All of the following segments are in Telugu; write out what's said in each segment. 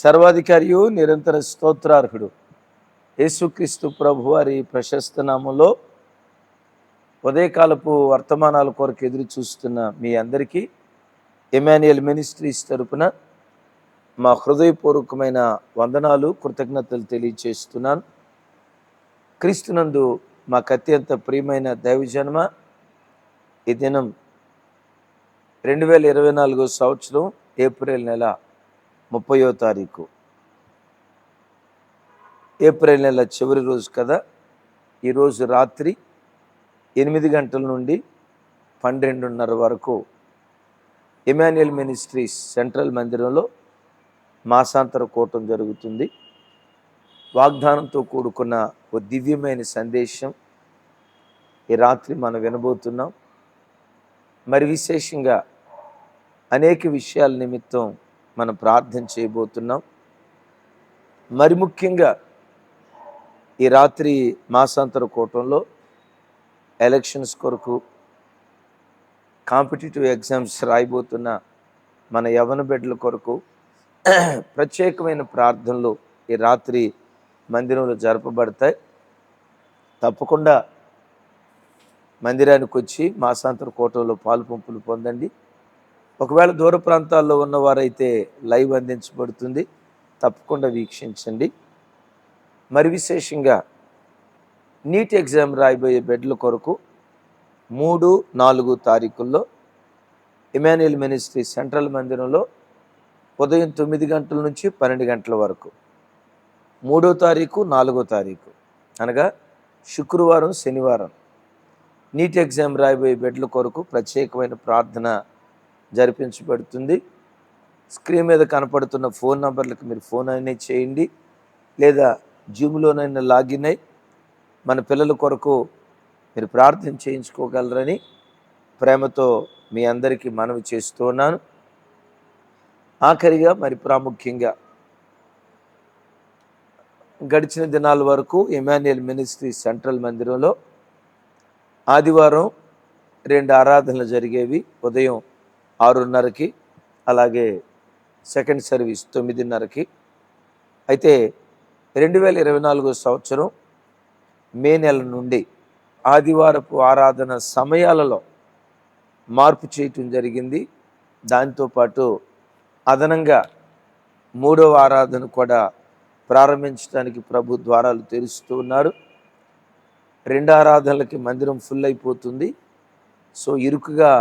సర్వాధికారియు నిరంతర స్తోత్రార్హుడు. యేసుక్రీస్తు ప్రభు వారి ప్రశస్త నామంలో ఉదయకాలపు వర్తమానాల కొరకు ఎదురు చూస్తున్న మీ అందరికీ ఎమాన్యుయల్ మినిస్ట్రీస్ తరపున మా హృదయపూర్వకమైన వందనాలు కృతజ్ఞతలు తెలియచేస్తున్నాను. క్రీస్తునందు మాకు అత్యంత ప్రియమైన దైవజన్మ ఈ దినం రెండు వేల ఇరవై నాలుగో సంవత్సరం ఏప్రిల్ నెల ముప్పయో తారీఖు. ఏప్రిల్ నెల చివరి రోజు కదా? ఈరోజు రాత్రి ఎనిమిది గంటల నుండి పన్నెండున్నర వరకు ఇమాన్యుయల్ మినిస్ట్రీస్ సెంట్రల్ మందిరంలో మాసాంతర కూటం జరుగుతుంది. వాగ్దానంతో కూడుకున్న ఓ దివ్యమైన సందేశం ఈ రాత్రి మనం వినబోతున్నాం. మరి విశేషంగా అనేక విషయాల నిమిత్తం మనం ప్రార్థన చేయబోతున్నాం. మరి ముఖ్యంగా ఈ రాత్రి మాసాంతర కూటంలో ఎలక్షన్స్ కొరకు కాంపిటేటివ్ ఎగ్జామ్స్ రాయిబోతున్న మన యవన బిడ్డల కొరకు ప్రత్యేకమైన ప్రార్థనలు ఈ రాత్రి మందిరంలో జరపబడతాయి. తప్పకుండా మందిరానికి వచ్చి మాసాంతర కూటంలో పాలు పంపులు పొందండి. ఒకవేళ దూర ప్రాంతాల్లో ఉన్నవారైతే లైవ్ అందించబడుతుంది. తప్పకుండా వీక్షించండి. మరి విశేషంగా నీట్ ఎగ్జామ్ రాయబోయే బెడ్ల కొరకు మూడు నాలుగు తారీఖుల్లో ఇమాన్యుయల్ మినిస్ట్రీ సెంట్రల్ మందిరంలో ఉదయం తొమ్మిది గంటల నుంచి పన్నెండు గంటల వరకు. మూడో తారీఖు నాలుగో తారీఖు. అనగా శుక్రవారం శనివారం. నీట్ ఎగ్జామ్ రాయబోయే బెడ్ల కొరకు ప్రత్యేకమైన ప్రార్థన జరిపించబడుతుంది. స్క్రీన్ మీద కనపడుతున్న ఫోన్ నంబర్లకు మీరు ఫోన్ అయినా చేయండి. లేదా జూమ్లోనైనా లాగిన్ అయి మన పిల్లల కొరకు మీరు ప్రార్థన చేయించుకోగలరని ప్రేమతో మీ అందరికీ మనవి చేస్తూ ఉన్నాను. ఆఖరిగా మరి ప్రాముఖ్యంగా గడిచిన దినాల వరకు ఎమాన్యుయల్ మినిస్ట్రీ సెంట్రల్ మందిరంలో ఆదివారం రెండు ఆరాధనలు జరిగేవి. ఉదయం ఆరున్నరకి అలాగే సెకండ్ సర్వీస్ తొమ్మిదిన్నరకి. అయితే రెండు వేల ఇరవై నాలుగో సంవత్సరం మే నెల నుండి ఆదివారపు ఆరాధన సమయాలలో మార్పు చేయటం జరిగింది. దాంతోపాటు అదనంగా మూడవ ఆరాధన కూడా ప్రారంభించడానికి ప్రభు ద్వారాలు తెరుస్తూ ఉన్నారు. రెండు ఆరాధనలకి మందిరం ఫుల్ అయిపోతుంది. సో ఇరుకుగా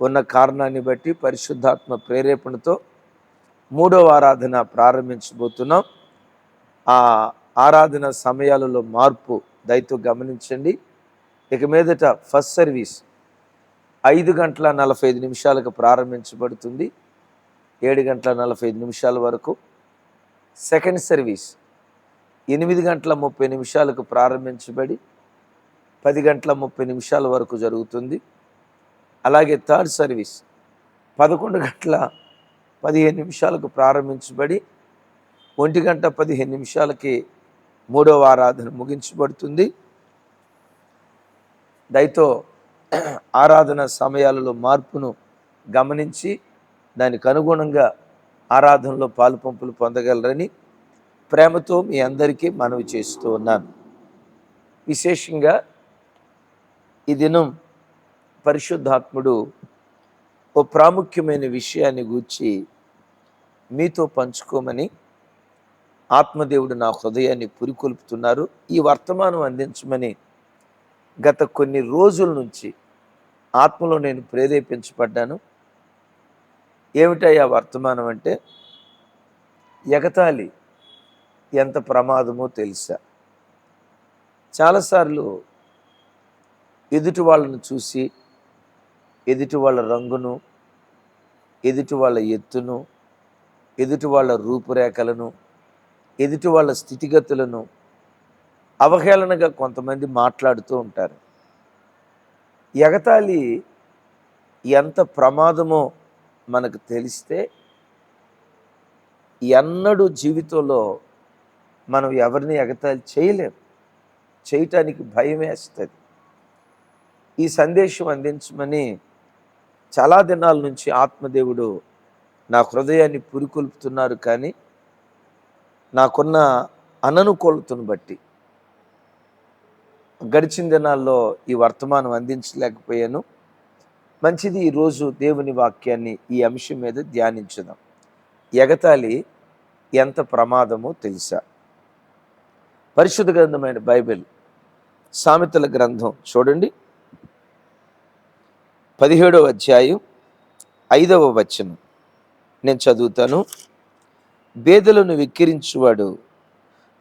ఉన్న కారణాన్ని బట్టి పరిశుద్ధాత్మ ప్రేరేపణతో మూడవ ఆరాధన ప్రారంభించబోతున్నాం. ఆ ఆరాధన సమయాలలో మార్పు దయతో గమనించండి. ఇక మీదట ఫస్ట్ సర్వీస్ ఐదు గంటల నలభై ఐదు నిమిషాలకు ప్రారంభించబడుతుంది. ఏడు గంటల నలభై ఐదు నిమిషాల వరకు. సెకండ్ సర్వీస్ ఎనిమిది గంటల ముప్పై నిమిషాలకు ప్రారంభించబడి పది గంటల ముప్పై నిమిషాల వరకు జరుగుతుంది. అలాగే థర్డ్ సర్వీస్ పదకొండు గంటల పదిహేను నిమిషాలకు ప్రారంభించబడి ఒంటి గంట పదిహేను నిమిషాలకి మూడవ ఆరాధన ముగించబడుతుంది. దయతో ఆరాధన సమయాలలో మార్పును గమనించి దానికి అనుగుణంగా ఆరాధనలో పాలుపంపులు పొందగలరని ప్రేమతో మీ అందరికీ మనవి చేస్తూ ఉన్నాను. విశేషంగా ఈ దినం పరిశుద్ధాత్ముడు ఓ ప్రాముఖ్యమైన విషయాన్ని గూర్చి మీతో పంచుకోమని ఆత్మదేవుడు నా హృదయాన్ని పురికొల్పుతున్నారు. ఈ వర్తమానం అందించమని గత కొన్ని రోజుల నుంచి ఆత్మలో నేను ప్రేరేపించబడ్డాను. ఏమిటయ్యా వర్తమానం అంటే? ఎగతాళి ఎంత ప్రమాదమో తెలుసా? చాలాసార్లు ఎదుటి వాళ్ళను చూసి ఎదుటి వాళ్ళ రంగును ఎదుటి వాళ్ళ ఎత్తును ఎదుటి వాళ్ళ రూపురేఖలను ఎదుటి వాళ్ళ స్థితిగతులను అవహేళనగా కొంతమంది మాట్లాడుతూ ఉంటారు. ఎగతాళి ఎంత ప్రమాదమో మనకు తెలిస్తే ఎన్నడూ జీవితంలో మనం ఎవరిని ఎగతాళి చేయలేం. చేయటానికి భయం వేస్తుంది. ఈ సందేశం అందించమని చాలా దినాల నుంచి ఆత్మదేవుడు నా హృదయాన్ని పురికొల్పుతున్నారు కానీ నాకున్న అననుకూలతను బట్టి గడిచిన దినాల్లో ఈ వర్తమానం అందించలేకపోయాను. మంచిది ఈరోజు దేవుని వాక్యాన్ని ఈ అంశం మీద ధ్యానించుదాం. ఎగతాళి ఎంత ప్రమాదమో తెలుసా? పరిశుద్ధ గ్రంథమైన బైబిల్ సామెతల గ్రంథం చూడండి. పదిహేడవ అధ్యాయం ఐదవ వచనం. నేను చదువుతాను. బేదలను వెక్కిరించువాడు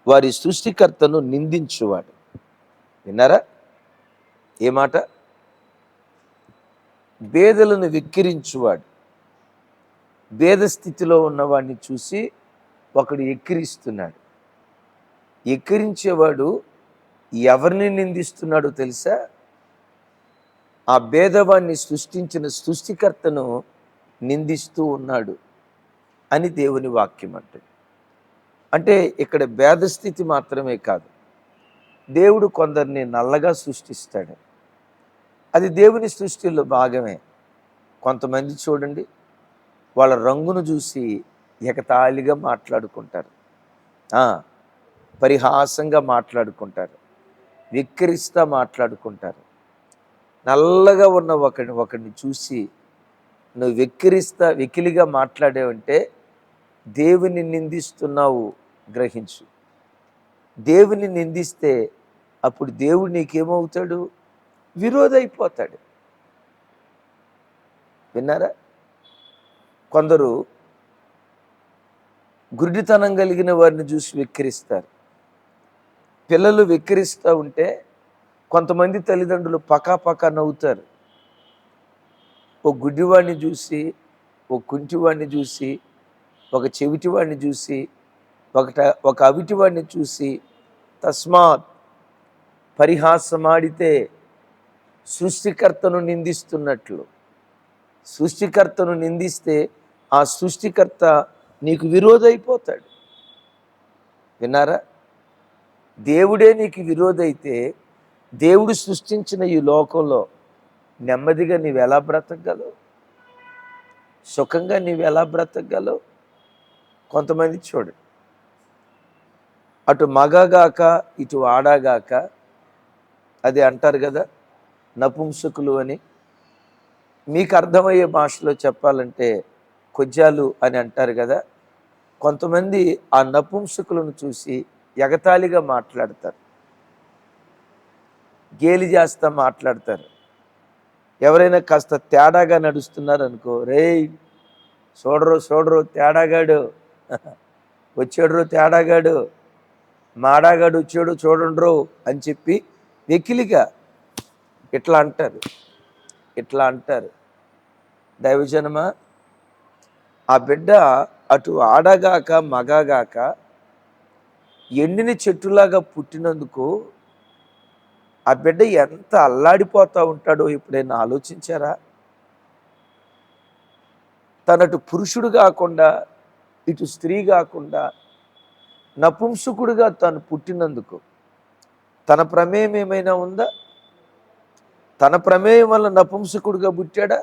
వారి సృష్టికర్తను నిందించువాడు. విన్నారా? ఏ మాట? బేదలను వెక్కిరించువాడు. భేద స్థితిలో ఉన్నవాడిని చూసి ఒకడు ఎక్కిరిస్తున్నాడు. ఎక్కిరించేవాడు ఎవరిని నిందిస్తున్నాడో తెలుసా? ఆ భేదవాన్ని సృష్టించిన సృష్టికర్తను నిందిస్తూ ఉన్నాడు అని దేవుని వాక్యం అంటే అంటే ఇక్కడ భేద స్థితి మాత్రమే కాదు. దేవుడు కొందరిని నల్లగా సృష్టిస్తాడు. అది దేవుని సృష్టిలో భాగమే. కొంతమంది చూడండి వాళ్ళ రంగును చూసి ఎకతాళిగా మాట్లాడుకుంటారు. పరిహాసంగా మాట్లాడుకుంటారు. విక్కిరిస్తా మాట్లాడుకుంటారు. నల్లగా ఉన్న ఒకడిని ఒకడిని చూసి నువ్వు వెక్కిరిస్తా వెకిలిగా మాట్లాడేవంటే దేవుని నిందిస్తున్నావు గ్రహించు. దేవుని నిందిస్తే అప్పుడు దేవుడు నీకేమవుతాడు? విరోధైపోతాడు. విన్నారా? కొందరు గురిడితనం కలిగిన వారిని చూసి వెక్కిరిస్తారు. పిల్లలు వెక్కిరిస్తూ ఉంటే కొంతమంది తల్లిదండ్రులు పకా పకా నవ్వుతారు. ఓ గుడ్డివాడిని చూసి ఓ కుంటివాడిని చూసి ఒక చెవిటివాడిని చూసి ఒకట ఒక అవిటివాడిని చూసి తస్మాత్ పరిహాసమాడితే సృష్టికర్తను నిందిస్తున్నట్లు. సృష్టికర్తను నిందిస్తే ఆ సృష్టికర్త నీకు విరోధైపోతాడు. విన్నారా? దేవుడే నీకు విరోధైతే దేవుడు సృష్టించిన ఈ లోకంలో నెమ్మదిగా నీవు ఎలా బ్రతకగలవు? సుఖంగా నీవు ఎలా బ్రతకగలవు? కొంతమంది చూడు అటు మగగాక ఇటు ఆడాగాక అది అంటారు కదా నపుంసకులు అని. మీకు అర్థమయ్యే భాషలో చెప్పాలంటే కొజ్జాలు అని అంటారు కదా కొంతమంది ఆ నపుంసకులను చూసి ఎగతాళిగా మాట్లాడతారు. గేలి చేస్తా మాట్లాడతారు. ఎవరైనా కాస్త తేడాగా నడుస్తున్నారు అనుకో రేయ్ చూడరు చూడరు తేడాగాడు. వచ్చాడు తేడాగాడు. మాడాగాడు వచ్చాడు చూడండ్రు అని చెప్పి వెకిలిగా ఇట్లా అంటారు. ఇట్లా అంటారు. దైవజనమా ఆ బిడ్డ అటు ఆడగాక మగగాక ఎండిన చెట్టులాగా పుట్టినందుకు ఆ బిడ్డ ఎంత అల్లాడిపోతూ ఉంటాడో ఎప్పుడైనా ఆలోచించారా? తనటు పురుషుడు కాకుండా ఇటు స్త్రీ కాకుండా నపుంసకుడుగా తను పుట్టినందుకు తన ప్రమేయం ఏమైనా ఉందా? తన ప్రమేయం వల్ల నపుంసకుడుగా పుట్టాడా?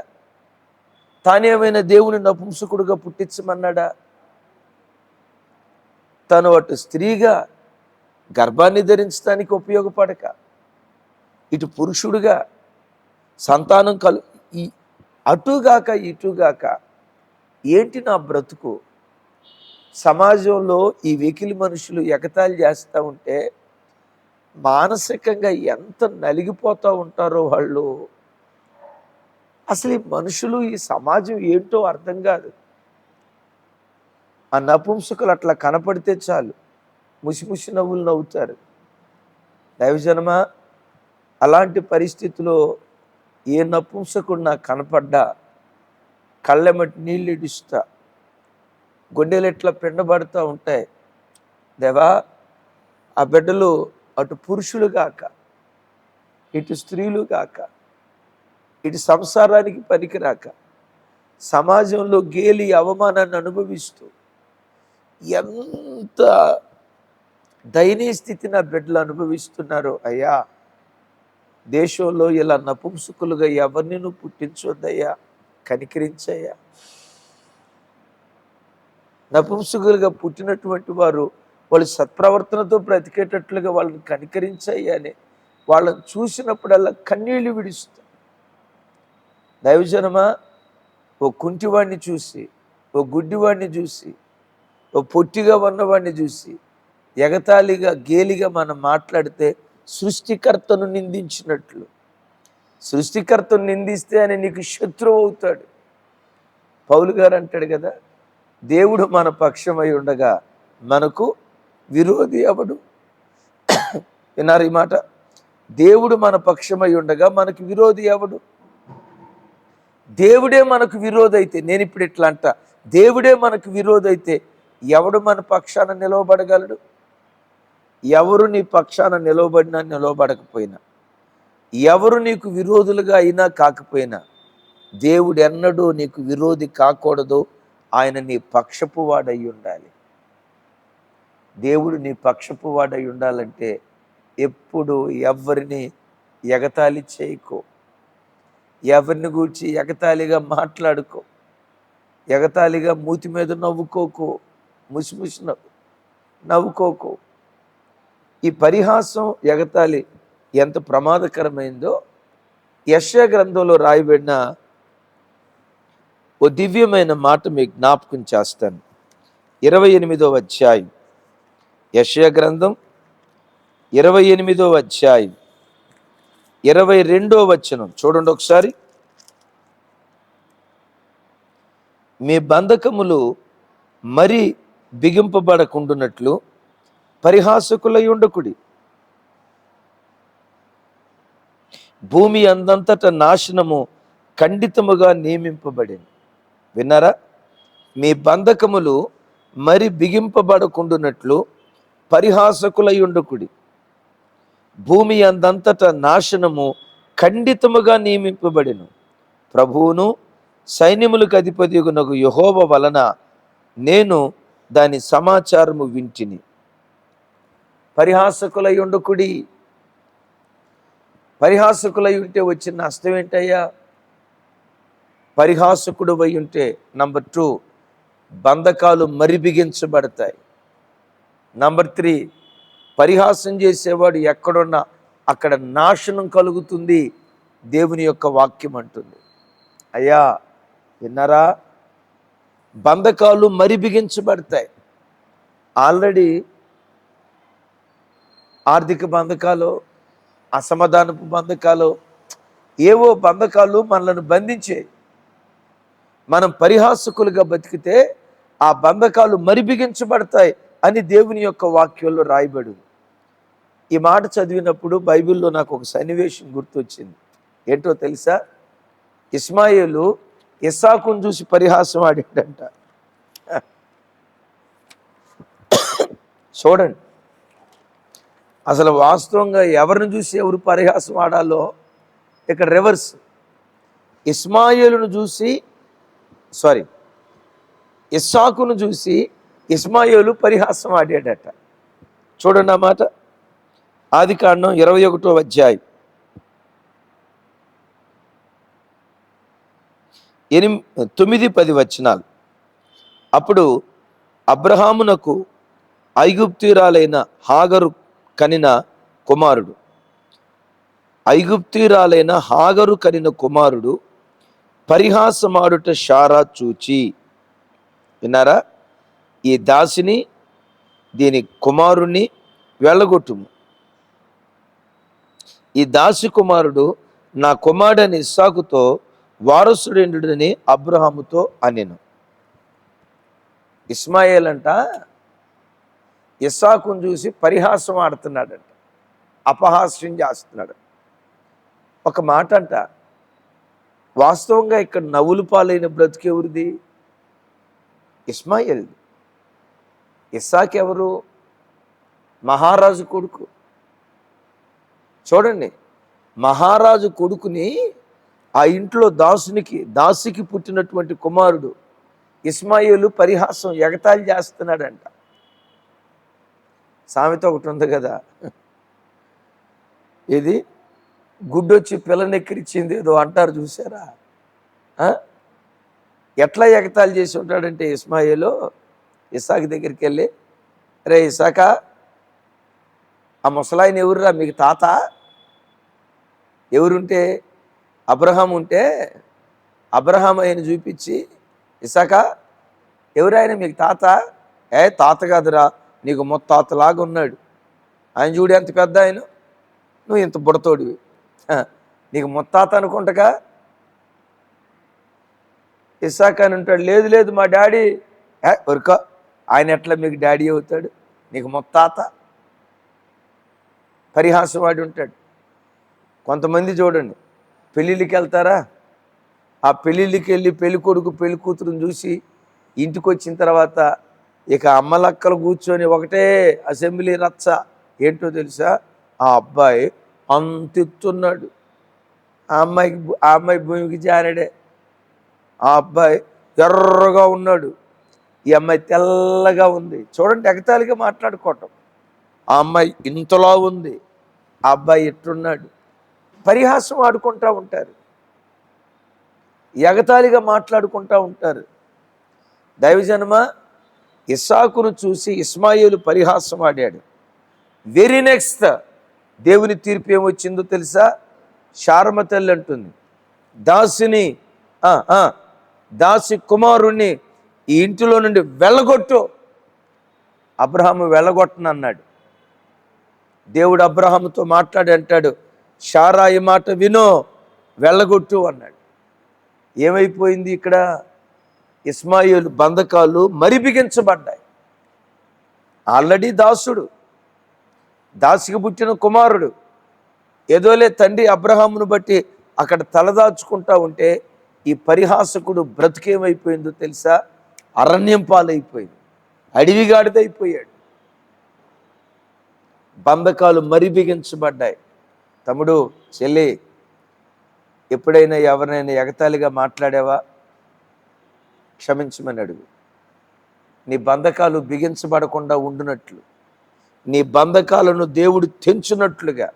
తానేమైనా దేవుని నపుంసకుడుగా పుట్టించమన్నాడా? తను అటు స్త్రీగా గర్భాన్ని ధరించడానికి ఉపయోగపడక ఇటు పురుషుడుగా సంతానం కలు ఈ అటుగాక ఇటుగాక ఏంటి నా బ్రతుకు? సమాజంలో ఈ వెకిలి మనుషులు ఎగతాళి చేస్తూ ఉంటే మానసికంగా ఎంత నలిగిపోతూ ఉంటారో వాళ్ళు? అసలు ఈ మనుషులు ఈ సమాజం ఏంటో అర్థం కాదు. ఆ నపుంసకులు అట్లా కనపడితే చాలు. ముసిముసి నవ్వులు నవ్వుతారు. దైవజనమా అలాంటి పరిస్థితిలో ఏ నపుంసకుడు నాకు కనపడ్డా కళ్ళెమటి నీళ్ళు ఇడుస్తా గుండెలు ఎట్లా పిండబడుతూ ఉంటాయి. దేవా ఆ బిడ్డలు అటు పురుషులు కాక ఇటు స్త్రీలు కాక ఇటు సంసారానికి పనికిరాక సమాజంలో గేలి అవమానాన్ని అనుభవిస్తూ ఎంత దయనీయ స్థితి నా బిడ్డలు అనుభవిస్తున్నారో అయ్యా. దేశంలో ఇలా నపుంసుకులుగా ఎవరిని నువ్వు పుట్టించొద్దయ్యా? కనికరించయ్యా. నపుంసుకులుగా పుట్టినటువంటి వారు వాళ్ళు సత్ప్రవర్తనతో బ్రతికేటట్లుగా వాళ్ళని కనికరించాయి అని వాళ్ళని చూసినప్పుడల్లా కన్నీళ్ళు విడుస్తాం దైవజనమా ఓ కుంటివాడిని చూసి ఓ గుడ్డివాడిని చూసి ఓ పొట్టిగా ఉన్నవాడిని చూసి ఎగతాళిగా గేలిగా మనం మాట్లాడితే సృష్టికర్తను నిందించినట్లు. సృష్టికర్తను నిందిస్తే ఆయన నీకు శత్రువు అవుతాడు. పౌలు గారు అంటాడు కదా దేవుడు మన పక్షమై ఉండగా మనకు విరోధి అవడు విన్నారు ఈ మాట. దేవుడు మన పక్షమై ఉండగా మనకు విరోధి అవడు దేవుడే మనకు విరోధైతే అయితే నేను ఇప్పుడు ఇట్లా అంట దేవుడే మనకు విరోధైతే ఎవడు మన పక్షాన నిలవబడగలడు? ఎవరు నీ పక్షాన నిలవబడినా నిలవబడకపోయినా ఎవరు నీకు విరోధులుగా అయినా కాకపోయినా దేవుడు ఎన్నడూ నీకు విరోధి కాకూడదు. ఆయన నీ పక్షపు వాడై ఉండాలి. దేవుడు నీ పక్షపు వాడై ఉండాలంటే ఎప్పుడు ఎవరిని ఎగతాళి చేయకో. ఎవరిని గూర్చి ఎగతాళిగా మాట్లాడుకో. ఎగతాళిగా మూతి మీద నవ్వుకోకు. ముసిముసి నవ్వు నవ్వుకోకు. ఈ పరిహాసం ఎగతాళి ఎంత ప్రమాదకరమైందో యశ గ్రంథంలో రాయబడిన ఓ దివ్యమైన మాట మీకు జ్ఞాపకం చేస్తాను. ఇరవై ఎనిమిదో అధ్యాయం. యశయ గ్రంథం ఇరవై ఎనిమిదో అధ్యాయం. ఇరవై రెండో వచనం. చూడండి ఒకసారి. మీ బంధకములు మరి బిగింపబడకుండునట్లు పరిహాసకులయుండకుడి భూమి అందంతట నాశనము ఖండితముగా నియమింపబడింది విన్నారా? మీ బంధకములు మరి బిగింపబడకుండునట్లు పరిహాసకులయుండకుడి భూమి అందంతట నాశనము ఖండితముగా నియమింపబడిను. ప్రభువును సైన్యములకు అధిపతిగునకు యహోవ వలన నేను దాని సమాచారము వింటిని. పరిహాసకులయుండుకుడి పరిహాసకులై ఉంటే వచ్చిన నష్టం ఏంటయ్యా? పరిహాసకుడు అయి ఉంటే నంబర్ టూ బంధకాలు మరి బిగించబడతాయి నంబర్ త్రీ పరిహాసం చేసేవాడు ఎక్కడున్నా అక్కడ నాశనం కలుగుతుంది. దేవుని యొక్క వాక్యం అంటుంది. అయ్యా విన్నారా? బంధకాలు మరి బిగించబడతాయి ఆల్రెడీ ఆర్థిక బంధకాలు అసమాధానపు బంధకాలు ఏవో బంధకాలు మనల్ని బంధించే మనం పరిహాసకులుగా బతికితే ఆ బంధకాలు మరి బిగించబడతాయి అని దేవుని యొక్క వాక్యంలో రాయబడు ఈ మాట చదివినప్పుడు బైబిల్లో నాకు ఒక సన్నివేశం గుర్తొచ్చింది. ఏంటో తెలుసా? ఇస్మాయిలు ఇస్సాకును చూసి పరిహాసం ఆడాడంట. చూడండి. అసలు వాస్తవంగా ఎవరిని చూసి ఎవరు పరిహాసం ఆడాలో ఇక్కడ రివర్స్ ఇస్మాయిలును చూసి సారీ ఇస్సాకును చూసి ఇస్మాయిలు పరిహాసం ఆడాడట. చూడండి ఆ మాట. ఆది కాండం ఇరవై ఒకటో అధ్యాయం. ఎనిమి తొమ్మిది పది వచనాలు. అప్పుడు అబ్రహామునకు ఐగుప్తీరాలైన హాగరు కనిన కుమారుడు. ఐగుప్తీరాలైన హాగరు కనిన కుమారుడు పరిహాసమాడుట షారా చూచి. విన్నారా? ఈ దాసిని దీని కుమారుణ్ణి వెళ్ళగొట్టుము. ఈ దాసి కుమారుడు నా కుమారుడని ఇస్సాకుతో వారసుడేండుడని అబ్రహాముతో అనెను. ఇస్మాయిల్ అంట ఇస్సాకును చూసి పరిహాసం ఆడుతున్నాడంట. అపహాస్యం చేస్తున్నాడు. ఒక మాట అంట వాస్తవంగా ఇక్కడ నవ్వులు పాలైన బ్రతికెవరిది ఇస్మాయిల్ ఇస్సాక్ ఎవరు? మహారాజు కొడుకు. చూడండి మహారాజు కొడుకుని ఆ ఇంట్లో దాసునికి దాసికి పుట్టినటువంటి కుమారుడు ఇస్మాయిలు పరిహాసం ఎగతాళి చేస్తున్నాడంట. సామెత ఒకటి ఉంది కదా. ఇది గుడ్డొచ్చి పిల్లనెక్కిరిచ్చింది ఏదో అంటారు చూసారా ఎట్లా ఎగతాళి చేసి ఉంటాడంటే ఇస్మాయిలు ఇసాక్ దగ్గరికి వెళ్ళి రే ఇసాక ఆ ముసలాయన ఎవరురా? మీకు తాత? ఎవరుంటే? అబ్రహాం ఉంటే అబ్రహాం ఆయన చూపించి ఇసాక ఎవరాయన మీకు తాత? ఏ తాత కాదురా. నీకు ముత్తాతలాగా ఉన్నాడు. ఆయన చూడు ఎంత పెద్ద ఆయన. నువ్వు ఇంత బుడతోడివి. నీకు ముత్తాత అనుకుంటగా? ఇసాక్ అని ఉంటాడు. లేదు లేదు మా డాడీ. ఒరుక ఆయన ఎట్లా మీకు డాడీ అవుతాడు? నీకు ముత్తాత పరిహాసవాడి ఉంటాడు. కొంతమంది చూడండి పెళ్ళిళ్ళకి వెళ్తారా? ఆ పెళ్ళిళ్ళకి వెళ్ళి పెళ్ళి కొడుకు కూతురుని చూసి ఇంటికి వచ్చిన తర్వాత ఇక అమ్మలక్కలు కూర్చొని ఒకటే అసెంబ్లీ రచ్చ ఏంటో తెలుసా? ఆ అబ్బాయి అంతెత్తున్నాడు. ఆ అమ్మాయికి ఆ అమ్మాయి భూమికి జారడే. ఆ అబ్బాయి ఎర్రగా ఉన్నాడు. ఈ అమ్మాయి తెల్లగా ఉంది. చూడండి ఎగతాళిగా మాట్లాడుకోవటం. ఆ అమ్మాయి ఇంతలా ఉంది. ఆ అబ్బాయి ఎట్టున్నాడు పరిహాసం ఆడుకుంటూ ఉంటారు. ఎగతాళిగా మాట్లాడుకుంటూ ఉంటారు. దైవజన్మ ఇస్సాకును చూసి ఇస్మాయిలు పరిహాసం ఆడాడు. వెరీ నెక్స్ట్ దేవుని తీర్పు ఏమొచ్చిందో తెలుసా? శారమ తల్లి అంటుంది. దాసిని దాసి కుమారుణ్ణి ఈ ఇంటిలో నుండి వెళ్ళగొట్టు. అబ్రహాము వెళ్ళగొట్టనన్నాడు దేవుడు అబ్రహాముతో మాట్లాడి అంటాడు షారాయి మాట వినో వెళ్ళగొట్టు అన్నాడు. ఏమైపోయింది ఇక్కడ? ఇస్మాయిల్ బంధకాలు మరి బిగించబడ్డాయి ఆల్రెడీ దాసుడు దాసికి పుట్టిన కుమారుడు ఏదోలే తండ్రి అబ్రహామును బట్టి అక్కడ తలదాచుకుంటా ఉంటే ఈ పరిహాసకుడు బ్రతికేమైపోయిందో తెలుసా? అరణ్యం పాలైపోయింది అడవిగాడిదైపోయాడు. బంధకాలు మరి బిగించబడ్డాయి తమ్ముడు చెల్లి ఎప్పుడైనా ఎవరినైనా ఎగతాళిగా మాట్లాడావా? క్షమించమని అడుగు. నీ బంధకాలు బిగించబడకుండా ఉండునట్లు. నీ బంధకాలను దేవుడు తెంచునట్లుగా.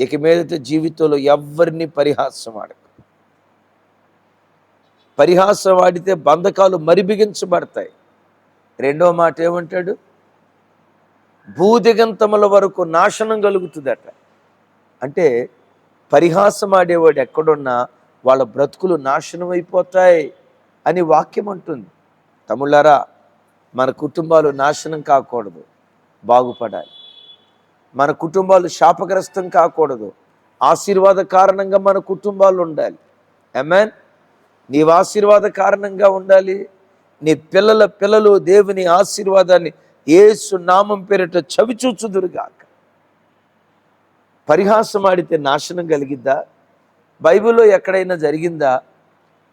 ఇక మీదట జీవితంలో ఎవరిని పరిహాసం ఆడకు. పరిహాసం ఆడితే బంధకాలు మరి బిగించబడతాయి. రెండో మాట ఏమంటాడు? భూదిగంతముల వరకు నాశనం కలుగుతుందట. అంటే పరిహాసం ఆడేవాడు ఎక్కడున్నా వాళ్ళ బ్రతుకులు నాశనం అయిపోతాయి. అని వాక్యం అంటుంది. తమ్ముళ్ళారా మన కుటుంబాలు నాశనం కాకూడదు బాగుపడాలి. మన కుటుంబాలు శాపగ్రస్తం కాకూడదు ఆశీర్వాద కారణంగా మన కుటుంబాలు ఉండాలి. ఎమెన్ నీవు ఆశీర్వాద కారణంగా ఉండాలి. నీ పిల్లల పిల్లలు దేవుని ఆశీర్వాదాన్ని ఏసు నామం పేరిట చవిచూచుదురుగాక పరిహాసం ఆడితే నాశనం కలిగిద్దా? బైబిల్లో ఎక్కడైనా జరిగిందా?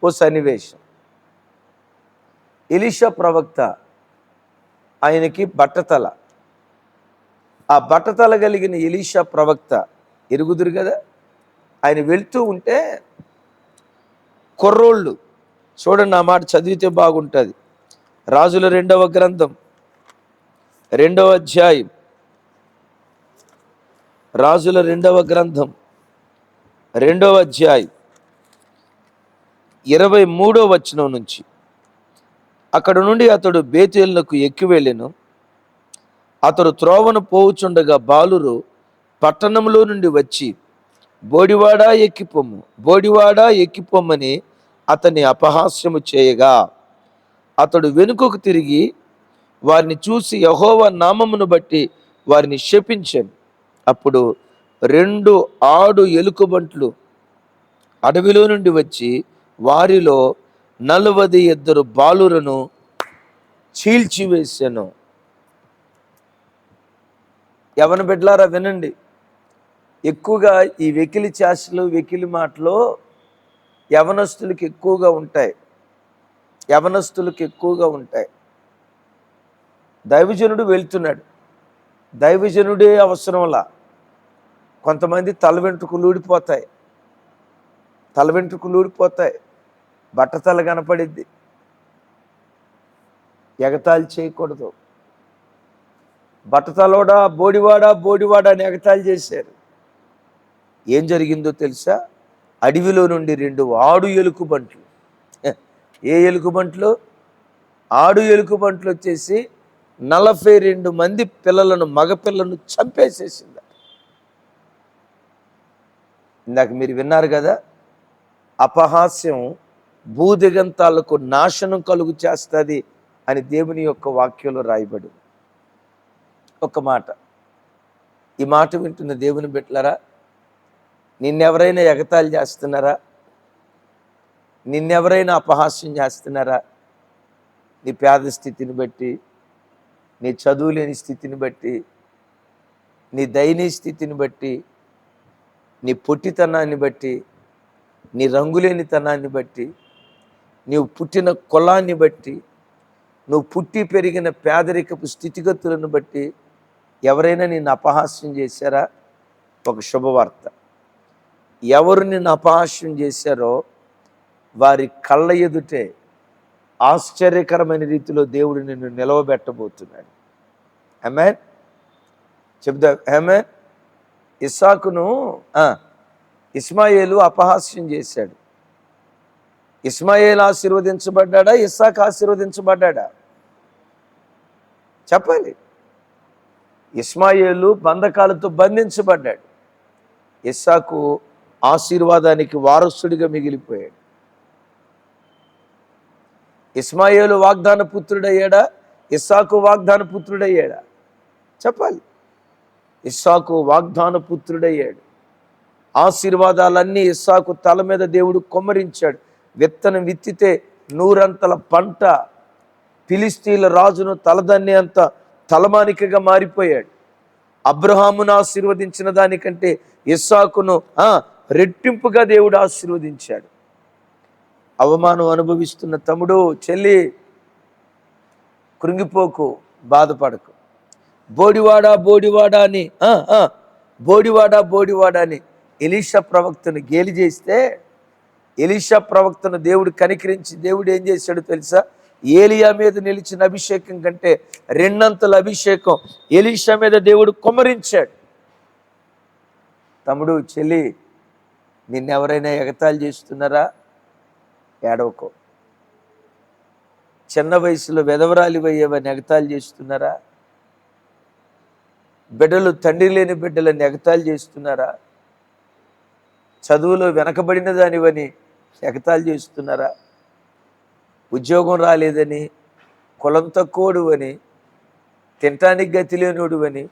ఓ సన్నివేశం. ఎలీషా ప్రవక్త ఆయనకి బట్టతల. ఆ బట్టతల కలిగిన ఎలీషా ప్రవక్త ఎరుగుదురు కదా? ఆయన వెళ్తూ ఉంటే కుర్రోళ్ళు చూడండి ఆ మాట చదివితే బాగుంటుంది. రాజుల రెండవ గ్రంథం రెండవ అధ్యాయం. రాజుల రెండవ గ్రంథం రెండవ అధ్యాయం ఇరవై మూడో వచనం నుంచి. అక్కడ నుండి అతడు బేతేలునకు ఎక్కి వెళ్ళెను. అతడు త్రోవను పోవుచుండగా బాలురు పట్టణంలో నుండి వచ్చి బోడివాడా ఎక్కిపోము బోడివాడా ఎక్కిపోమ్మని అతన్ని అపహాస్యము చేయగా. అతడు వెనుకకు తిరిగి వారిని చూసి యహోవ నామమును బట్టి వారిని శపించాను అప్పుడు రెండు ఆడు ఎలుకబంట్లు అడవిలో నుండి వచ్చి వారిలో నలువది ఇద్దరు బాలురను చీల్చివేశాను యవన బిడ్డలారా వినండి. ఎక్కువగా ఈ వెకిలి చేష్టలు వెకిలి మాటలు యవనస్తులకి ఎక్కువగా ఉంటాయి. యవనస్తులకు ఎక్కువగా ఉంటాయి. దైవజనుడు వెళ్తున్నాడు. దైవజనుడే అవసరంలా. కొంతమంది తల వెంట్రుకలు ఊడిపోతాయి. తల వెంట్రుకలు ఊడిపోతాయి. బట్టతల కనపడిద్ది. ఎగతాళి చేయకూడదు. బట్టతలోడా బోడివాడా బోడివాడా అని ఎగతాళి చేశారు. ఏం జరిగిందో తెలుసా? అడవిలో నుండి రెండు ఆడు ఎలుకుబంట్లు ఏ ఎలుకుబంట్లు ఆడు ఎలుకుబంట్లు వచ్చేసి నలభై రెండు మంది పిల్లలను మగపిల్లలను చంపేసేసింది. ఇందాక మీరు విన్నారు కదా అపహాస్యం భూదిగంతాలకు నాశనం కలుగు చేస్తుంది అని దేవుని యొక్క వాక్యంలో రాయబడి ఒక మాట. ఈ మాట వింటున్న దేవుని బిడ్డలరా నిన్నెవరైనా ఎగతాళి చేస్తున్నారా? నిన్నెవరైనా అపహాస్యం చేస్తున్నారా? నీ పేద స్థితిని బట్టి నీ చదువు లేని స్థితిని బట్టి నీ దయనీయ స్థితిని బట్టి నీ పొట్టితనాన్ని బట్టి నీ రంగులేనితనాన్ని బట్టి నీవు పుట్టిన కులాన్ని బట్టి నువ్వు పుట్టి పెరిగిన పేదరికపు స్థితిగతులను బట్టి ఎవరైనా నిన్ను అపహాస్యం చేశారా? ఒక శుభవార్త. ఎవరు నిన్ను అపహాస్యం చేశారో వారి కళ్ళ ఎదుటే ఆశ్చర్యకరమైన రీతిలో దేవుడు నిన్ను నిలవబెట్టబోతున్నాడు. ఆమె చెప్దా? ఆమె ఇస్సాకును ఇస్మాయేలు అపహాస్యం చేశాడు. ఇస్మాయిల్ ఆశీర్వదించబడ్డాడా? ఇస్సాక్ ఆశీర్వదించబడ్డాడా? చెప్పాలి ఇస్మాయేలు బంధకాలతో బంధించబడ్డాడు. ఇస్సాకు ఆశీర్వాదానికి వారసుడిగా మిగిలిపోయాడు. ఇస్మాయేలు వాగ్దాన పుత్రుడయ్యాడా? ఇస్సాకు వాగ్దాన పుత్రుడయ్యాడా? చెప్పాలి. ఇస్సాకు వాగ్దాన పుత్రుడయ్యాడు. ఆశీర్వాదాలన్నీ ఇస్సాకు తల మీద దేవుడు కొమ్మరించాడు. విత్తనం విత్తితే నూరంతల పంట ఫిలిస్తీన్ల రాజును తలదన్నే అంత తలమానికగా మారిపోయాడు. అబ్రహామును ఆశీర్వదించిన దానికంటే ఇస్సాకును రెట్టింపుగా దేవుడు ఆశీర్వదించాడు. అవమానం అనుభవిస్తున్న తమ్ముడు చెల్లి కృంగిపోకు బాధపడకు. బోడివాడా బోడివాడా అని బోడివాడా బోడివాడా అని ఎలీషా ప్రవక్తను గేలి చేస్తే ఎలీషా ప్రవక్తను దేవుడు కనికరించి దేవుడు ఏం చేశాడు తెలుసా? ఏలియా మీద నిలిచిన అభిషేకం కంటే రెండంతల అభిషేకం ఎలీషా మీద దేవుడు కుమ్మరించాడు. తమ్ముడు చెల్లి నిన్నెవరైనా ఎగతాలు చేస్తున్నారా? ఏడవకో. చిన్న వయసులో వెదవరాలి అయ్యేవని ఎగతాలు చేస్తున్నారా? బిడ్డలు తండ్రి లేని బిడ్డలని ఎగతాళి చేస్తున్నారా? చదువులో వెనకబడిన దానివని ఎగతాళి చేస్తున్నారా? ఉద్యోగం రాలేదని కులం తక్కువడు అని తినటానికి గతి లేనోడు అని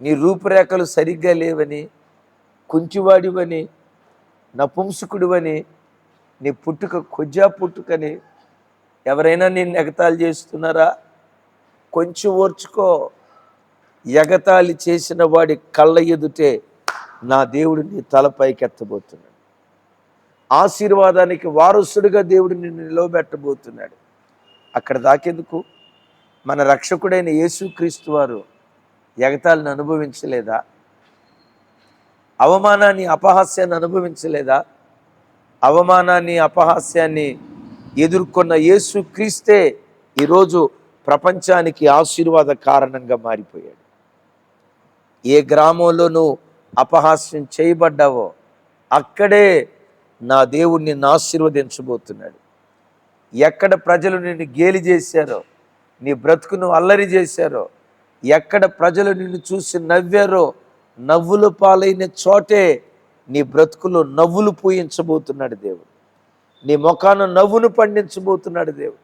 నీ రూపురేఖలు సరిగ్గా లేవని కుంచివాడివని నపుంసుకుడివని నీ పుట్టుక కొజ్జా పుట్టుకని ఎవరైనా నేను ఎగతాళి చేస్తున్నారా? కొంచెం ఓర్చుకో. ఎగతాళి చేసిన వాడి కళ్ళ ఎదుటే నా దేవుడు నీ తలపైకి ఎత్తబోతున్నాడు ఆశీర్వాదానికి వారసుడిగా దేవుడు నిన్ను నిలవబెట్టబోతున్నాడు. అక్కడ దాకెందుకు? మన రక్షకుడైన యేసుక్రీస్తు వారు ఎగతాలను అనుభవించలేదా? అవమానాన్ని అపహాస్యాన్ని అనుభవించలేదా? అవమానాన్ని అపహాస్యాన్ని ఎదుర్కొన్న యేసు క్రీస్తే ఈరోజు ప్రపంచానికి ఆశీర్వాద కారణంగా మారిపోయాడు. ఏ గ్రామంలో నువ్వు అపహాస్యం చేయబడ్డావో అక్కడే నా దేవుడు నిన్ను ఆశీర్వదించబోతున్నాడు. ఎక్కడ ప్రజలు నిన్ను గేలి చేశారో నీ బ్రతుకును అల్లరి చేశారో ఎక్కడ ప్రజలు నిన్ను చూసి నవ్వారో నవ్వులు పాలైన చోటే నీ బ్రతుకులో నవ్వులు పూయించబోతున్నాడు దేవుడు. నీ ముఖాన నవ్వును పండించబోతున్నాడు దేవుడు.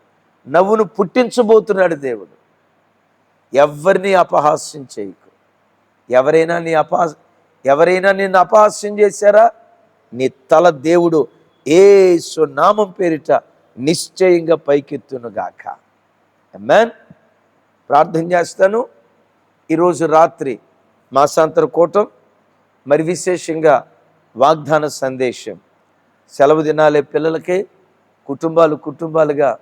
నవ్వును పుట్టించబోతున్నాడు దేవుడు. ఎవరిని అపహాస్యం చేయకు. ఎవరైనా నీ అపహా ఎవరైనా నిన్ను అపహాస్యం చేశారా? నీ తల దేవుడు ఏ నామం పేరిట నిశ్చయంగా పైకెత్తునుగాక. మ్యాన్ ప్రార్థన చేస్తాను. ఈరోజు రాత్రి మాసాంతర కూటం మరి విశేషంగా వాగ్దాన సందేశం. సెలవు దినాలే పిల్లలకే కుటుంబాలు కుటుంబాలుగా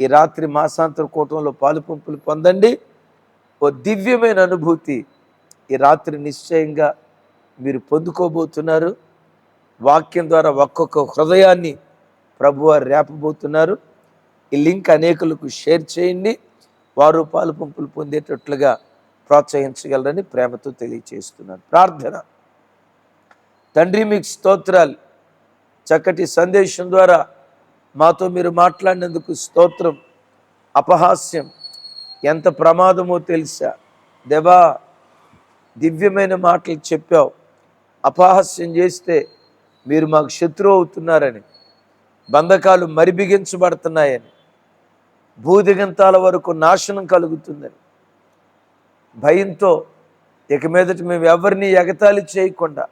ఈ రాత్రి మాసాంతర కూటంలో పాలుపంపులు పొందండి. ఓ దివ్యమైన అనుభూతి ఈ రాత్రి నిశ్చయంగా మీరు పొందుకోబోతున్నారు. వాక్యం ద్వారా ఒక్కొక్క హృదయాన్ని ప్రభువారు రేపబోతున్నారు. ఈ లింక్ అనేకులకు షేర్ చేయండి. వారు పాలు పంపులు పొందేటట్లుగా ప్రోత్సహించగలరని ప్రేమతో తెలియచేస్తున్నాను. ప్రార్థన. తండ్రి మీకు స్తోత్రాలు. చక్కటి సందేశం ద్వారా మాతో మీరు మాట్లాడినందుకు స్తోత్రం అపహాస్యం ఎంత ప్రమాదమో తెలుసా? దేవా దివ్యమైన మాటలు చెప్పావు. అపహాస్యం చేస్తే మీరు మాకు శత్రువు అవుతున్నారని బంధకాలు మరిబిగించబడుతున్నాయని భూదిగంతాల వరకు నాశనం కలుగుతుందని భయంతో ఇక మీదట మేము ఎవరిని ఎగతాళి చేయకుండా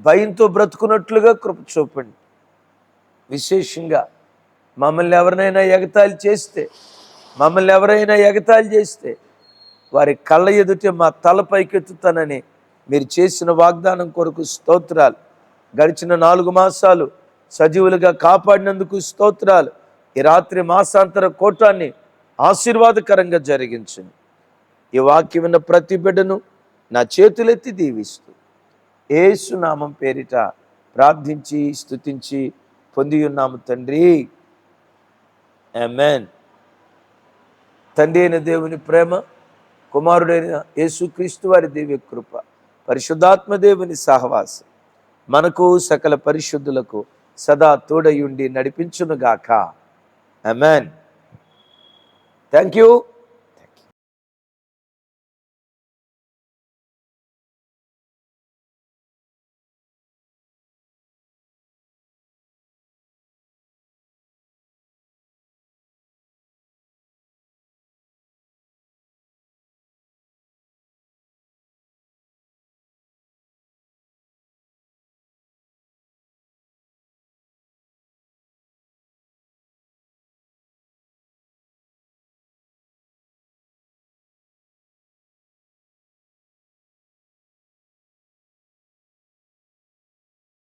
భయంతో బ్రతుకున్నట్లుగా కృప చూపండి. విశేషంగా మమ్మల్ని ఎవరినైనా ఎగతాళి చేస్తే మమ్మల్ని ఎవరైనా ఎగతాళి చేస్తే వారి కళ్ళ ఎదుటే మా తలపైకెత్తుతానని మీరు చేసిన వాగ్దానం కొరకు స్తోత్రాలు. గడిచిన నాలుగు మాసాలు సజీవులుగా కాపాడినందుకు స్తోత్రాలు. ఈ రాత్రి మాసాంతర కోటాన్ని ఆశీర్వాదకరంగా జరిగించింది ఈ వాక్యం విన్న ప్రతి బిడ్డను నా చేతులెత్తి దీవిస్తూ. ఏసు నామం పేరిట ప్రార్థించి స్థుతించి పొంది ఉన్నాము తండ్రి. ఆమెన్ తండ్రి అయిన దేవుని ప్రేమ కుమారుడైన యేసుక్రీస్తు వారి దివ్య కృప పరిశుద్ధాత్మ దేవుని సహవాసం. మనకు సకల పరిశుద్ధులకు సదా తోడయుండి నడిపించునుగాక. Amen thank you